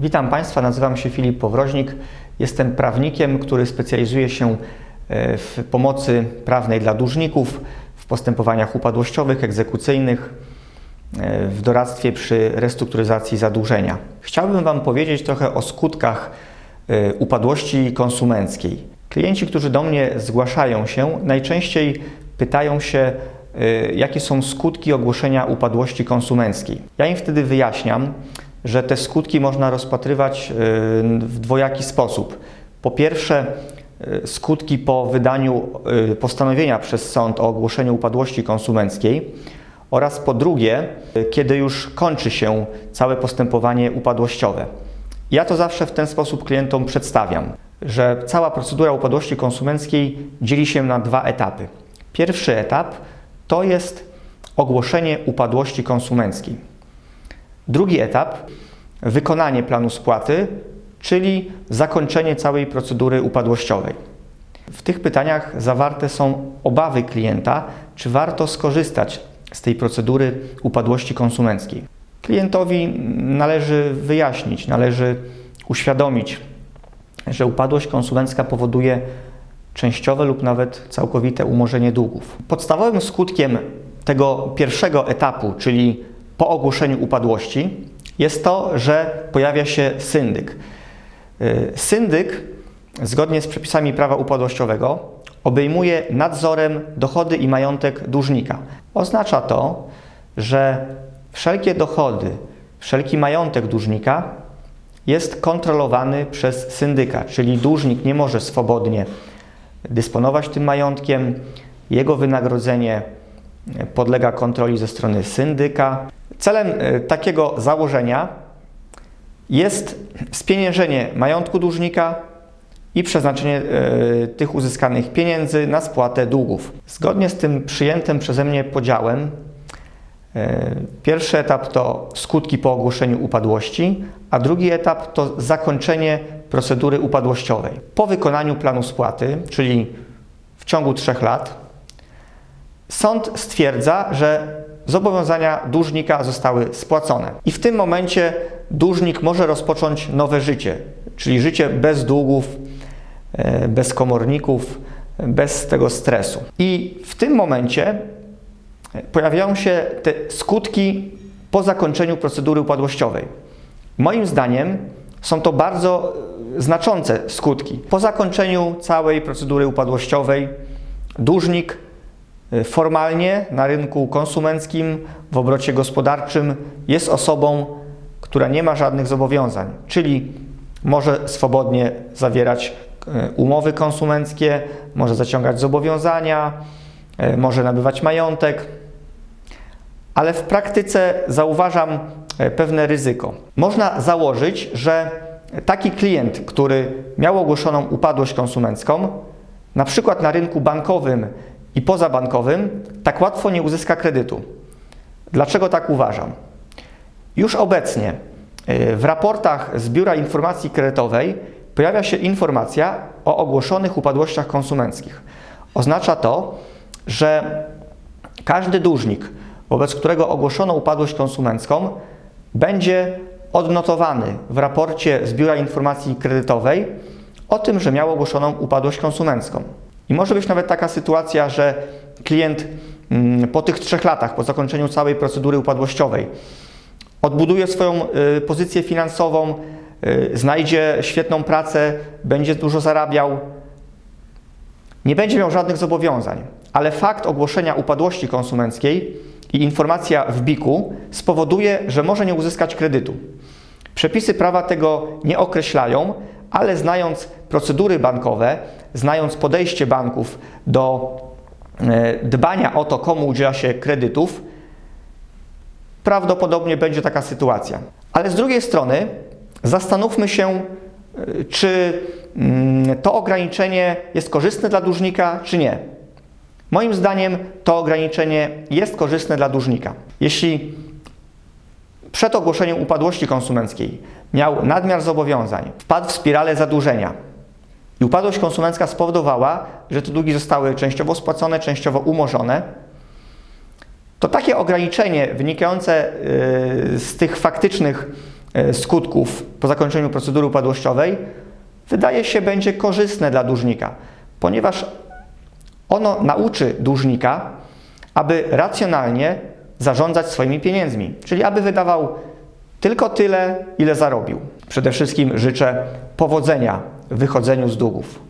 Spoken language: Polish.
Witam Państwa, nazywam się Filip Powroźnik. Jestem prawnikiem, który specjalizuje się e, w pomocy prawnej dla dłużników, w postępowaniach upadłościowych, egzekucyjnych, e, w doradztwie przy restrukturyzacji zadłużenia. Chciałbym Wam powiedzieć trochę o skutkach e, upadłości konsumenckiej. Klienci, którzy do mnie zgłaszają się, najczęściej pytają się, jakie są skutki ogłoszenia upadłości konsumenckiej. Ja im wtedy wyjaśniam, że te skutki można rozpatrywać e, w dwojaki sposób. Po pierwsze, e, skutki po wydaniu e, postanowienia przez sąd o ogłoszeniu upadłości konsumenckiej oraz po drugie, kiedy już kończy się całe postępowanie upadłościowe. Ja to zawsze w ten sposób klientom przedstawiam, że cała procedura upadłości konsumenckiej dzieli się na dwa etapy. Pierwszy etap to jest ogłoszenie upadłości konsumenckiej. Drugi etap wykonanie planu spłaty, czyli zakończenie całej procedury upadłościowej. W tych pytaniach zawarte są obawy klienta, czy warto skorzystać z tej procedury upadłości konsumenckiej. Klientowi należy wyjaśnić, należy uświadomić, że upadłość konsumencka powoduje częściowe lub nawet całkowite umorzenie długów. Podstawowym skutkiem tego pierwszego etapu, czyli po ogłoszeniu upadłości, jest to, że pojawia się syndyk. Y, Syndyk, zgodnie z przepisami prawa upadłościowego, obejmuje nadzorem dochody i majątek dłużnika. Oznacza to, że wszelkie dochody, wszelki majątek dłużnika jest kontrolowany przez syndyka, czyli dłużnik nie może swobodnie dysponować tym majątkiem, jego wynagrodzenie podlega kontroli ze strony syndyka. Celem e, takiego założenia jest spieniężenie majątku dłużnika i przeznaczenie e, tych uzyskanych pieniędzy na spłatę długów. Zgodnie z tym przyjętym przeze mnie podziałem, e, pierwszy etap to skutki po ogłoszeniu upadłości, a drugi etap to zakończenie procedury upadłościowej. Po wykonaniu planu spłaty, czyli w ciągu trzech lat, sąd stwierdza, że zobowiązania dłużnika zostały spłacone. I w tym momencie dłużnik może rozpocząć nowe życie, czyli życie bez długów, e, bez komorników, bez tego stresu. I w tym momencie pojawiają się te skutki po zakończeniu procedury upadłościowej. Moim zdaniem są to bardzo znaczące skutki. Po zakończeniu całej procedury upadłościowej dłużnik formalnie na rynku konsumenckim, w obrocie gospodarczym jest osobą, która nie ma żadnych zobowiązań, czyli może swobodnie zawierać e, umowy konsumenckie, może zaciągać zobowiązania, e, może nabywać majątek, ale w praktyce zauważam pewne ryzyko. Można założyć, że taki klient, który miał ogłoszoną upadłość konsumencką, na przykład na rynku bankowym i pozabankowym, tak łatwo nie uzyska kredytu. Dlaczego tak uważam? Już obecnie y, w raportach z Biura Informacji Kredytowej pojawia się informacja o ogłoszonych upadłościach konsumenckich. Oznacza to, że każdy dłużnik, wobec którego ogłoszono upadłość konsumencką, będzie odnotowany w raporcie z Biura Informacji Kredytowej o tym, że miał ogłoszoną upadłość konsumencką. I może być nawet taka sytuacja, że klient mm, po tych trzech latach, po zakończeniu całej procedury upadłościowej, odbuduje swoją y, pozycję finansową, y, znajdzie świetną pracę, będzie dużo zarabiał, nie będzie miał żadnych zobowiązań, ale fakt ogłoszenia upadłości konsumenckiej i informacja w BIK-u spowoduje, że może nie uzyskać kredytu. Przepisy prawa tego nie określają, ale znając procedury bankowe, znając podejście banków do e, dbania o to, komu udziela się kredytów, prawdopodobnie będzie taka sytuacja. Ale z drugiej strony zastanówmy się, e, czy mm, to ograniczenie jest korzystne dla dłużnika, czy nie. Moim zdaniem to ograniczenie jest korzystne dla dłużnika. Jeśli przed ogłoszeniem upadłości konsumenckiej miał nadmiar zobowiązań, wpadł w spiralę zadłużenia. I upadłość konsumencka spowodowała, że te długi zostały częściowo spłacone, częściowo umorzone, to takie ograniczenie wynikające y, z tych faktycznych e, skutków po zakończeniu procedury upadłościowej wydaje się będzie korzystne dla dłużnika, ponieważ ono nauczy dłużnika, aby racjonalnie zarządzać swoimi pieniędzmi, czyli aby wydawał tylko tyle, ile zarobił. Przede wszystkim życzę powodzenia w wychodzeniu z długów.